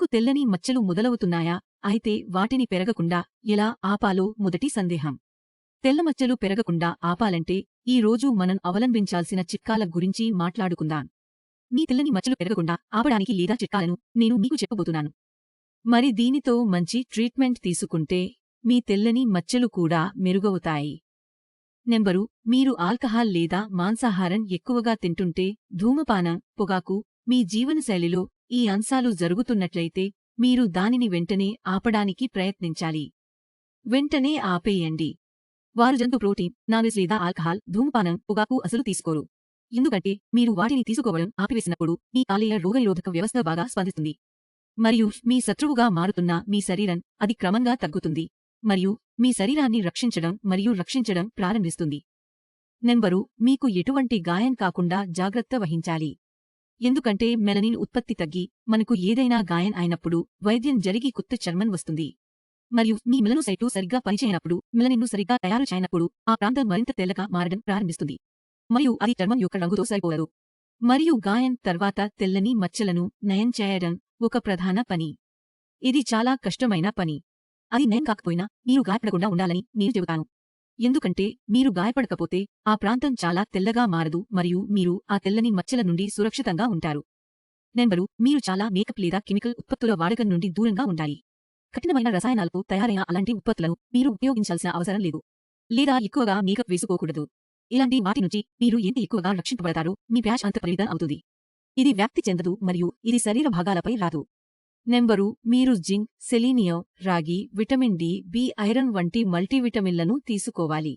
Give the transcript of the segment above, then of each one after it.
మీకు తెల్లని మచ్చలు మొదలవుతున్నాయా? అయితే వాటిని పెరగకుండా ఎలా ఆపాలో మొదటి సందేహం. తెల్ల మచ్చలు పెరగకుండా ఆపాలంటే ఈ రోజు మనం అవలంబించాల్సిన చిట్కాల గురించి మాట్లాడుకుందాం. మీ తెల్లని మచ్చలు పెరగకుండా ఆపడానికి లేదా చిట్కాలను నేను మీకు చెప్పబోతున్నాను. మరి దీనితో మంచి ట్రీట్మెంట్ తీసుకుంటే మీ తెల్లని మచ్చలు కూడా మెరుగవుతాయి. నెంబరు మీరు ఆల్కహాల్ లేదా మాంసాహారం ఎక్కువగా తింటుంటే ధూమపానం పొగాకు మీ జీవనశైలిలో ఈ అంశాలు జరుగుతున్నట్లయితే మీరు దానిని వెంటనే ఆపడానికి ప్రయత్నించాలి. వెంటనే ఆపేయండి. వారు జంతు ప్రోటీన్ నాన్వెజ్ లేదా ఆల్కహాల్ ధూమపానం పొగాకు అసలు తీసుకోరు. ఎందుకంటే మీరు వాటిని తీసుకోవడం ఆపివేసినప్పుడు మీ కాలేయ రోగనిరోధక వ్యవస్థ బాగా స్పందిస్తుంది. మరియు మీ శత్రువుగా మారుతున్న మీ శరీరం అది క్రమంగా తగ్గుతుంది. మరియు మీ శరీరాన్ని రక్షించడం మరియు రక్షించడం ప్రారంభిస్తుంది. నెంబరు మీకు ఎటువంటి గాయం కాకుండా జాగ్రత్త వహించాలి. ఎందుకంటే మెలనిన్ ఉత్పత్తి తగ్గి మనకు ఏదైనా గాయం అయినప్పుడు వైద్యం జరిగి కొత్త చర్మం వస్తుంది. మరియు మీ మెలనోసైట్లు సరిగ్గా పనిచేయనప్పుడు మెలనిన్ను సరిగ్గా తయారు చేయనప్పుడు ఆ ప్రాంతం మరింత తెల్లగా మారడం ప్రారంభిస్తుంది. మరియు అది చర్మం యొక్క రంగుతో సరిపోలరు మరియు గాయం తర్వాత తెల్లని మచ్చలను నయం చేయడం ఒక ప్రధాన పని. ఇది చాలా కష్టమైన పని. అది నయం కాకపోయినా మీరు గాయపడకుండా ఉండాలని నేను చెబుతాను. ఎందుకంటే మీరు గాయపడకపోతే ఆ ప్రాంతం చాలా తెల్లగా మారదు మరియు మీరు ఆ తెల్లని మచ్చల నుండి సురక్షితంగా ఉంటారు. నెంబరు మీరు చాలా మేకప్ లేదా కెమికల్ ఉత్పత్తుల వాడకం నుండి దూరంగా ఉండాలి. కఠినమైన రసాయనాలతో తయారైన అలాంటి ఉత్పత్తులను మీరు ఉపయోగించాల్సిన అవసరం లేదు. లేదా ఎక్కువగా మేకప్ వేసుకోకూడదు. ఇలాంటి వాటి నుంచి మీరు ఎంత ఎక్కువగా రక్షింపబడతారో మీ ప్యాచ్ అంత పరిమితం అవుతుంది. ఇది వ్యాప్తి చెందదు మరియు ఇది శరీర భాగాలపై రాదు. నెంబరు మీరు జింక్ సెలీనియం రాగి విటమిన్ డి బి ఐరన్ వంటి మల్టీవిటమిన్లను తీసుకోవాలి.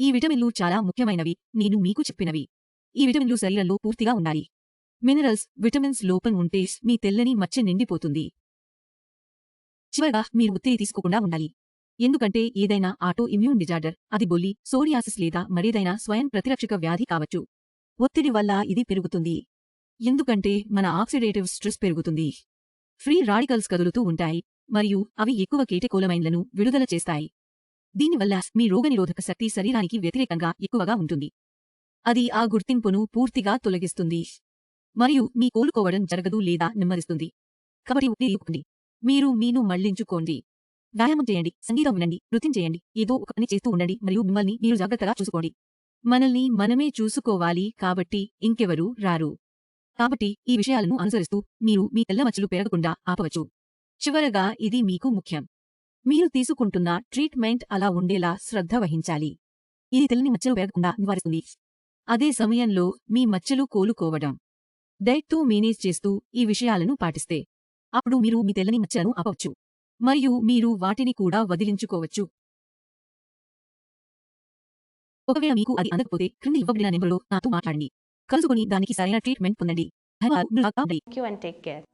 ఈ విటమిన్లు చాలా ముఖ్యమైనవి. నేను మీకు చెప్పినవి. ఈ విటమిన్లు శరీరంలో పూర్తిగా ఉండాలి. మినరల్స్ విటమిన్స్ లోపం ఉంటే మీ తెల్లని మచ్చ నిండిపోతుంది. చివరగా మీరు ఒత్తిడి తీసుకోకుండా ఉండాలి. ఎందుకంటే ఏదైనా ఆటో ఇమ్యూన్ డిజార్డర్ అది బొల్లి సోరియాసిస్ లేదా మరేదైనా స్వయం ప్రతిరక్షక వ్యాధి కావచ్చు. ఒత్తిడి వల్ల ఇది పెరుగుతుంది. ఎందుకంటే మన ఆక్సిడేటివ్ స్ట్రెస్ పెరుగుతుంది. ఫ్రీ రాడికల్స్ కదులుతూ ఉంటాయి మరియు అవి ఎక్కువ కేటకోలమైన్లను విడుదల చేస్తాయి. దీనివల్ల మీ రోగనిరోధక శక్తి శరీరానికి వ్యతిరేకంగా ఎక్కువగా ఉంటుంది. అది ఆ గుర్తింపును పూర్తిగా తొలగిస్తుంది మరియు మీ కోలుకోవడం జరగదు లేదా నెమ్మదిస్తుంది. కాబట్టి ఉపయోగించుకోండి మీరు మీను మళ్ళించుకోండి. వ్యాయామం చేయండి సంగీతం వినండి నృత్యం చేయండి ఏదో ఒక పని చేస్తూ ఉండండి మరియు మిమ్మల్ని మీరు జాగ్రత్తగా చూసుకోండి. మనల్ని మనమే చూసుకోవాలి కాబట్టి ఇంకెవరూ రారు. కాబట్టి ఈ విషయాలను అనుసరిస్తూ మీరు మీ తెల్లమచ్చలు పెరగకుండా ఆపవచ్చు. చివరగా ఇది మీకు ముఖ్యం. మీరు తీసుకుంటున్న ట్రీట్మెంట్ అలా ఉండేలా శ్రద్ధ వహించాలి. ఇది తెల్లని మచ్చలు పెరగకుండా నివారిస్తుంది. అదే సమయంలో మీ మచ్చలు కోలుకోవడం. డైట్తో మేనేజ్ చేస్తూ ఈ విషయాలను పాటిస్తే అప్పుడు మీరు మీ తెల్లని మచ్చలను ఆపవచ్చు. మరియు మీరు వాటిని కూడా వదిలించుకోవచ్చు. ఒకవేళ మీకు అది అందకపోతే క్రింది ఇవ్వబడిన నెంబర్లో నాతో మాట్లాడండి. కలుసుకుని దానికి సరైన ట్రీట్మెంట్ పొందండి. take care.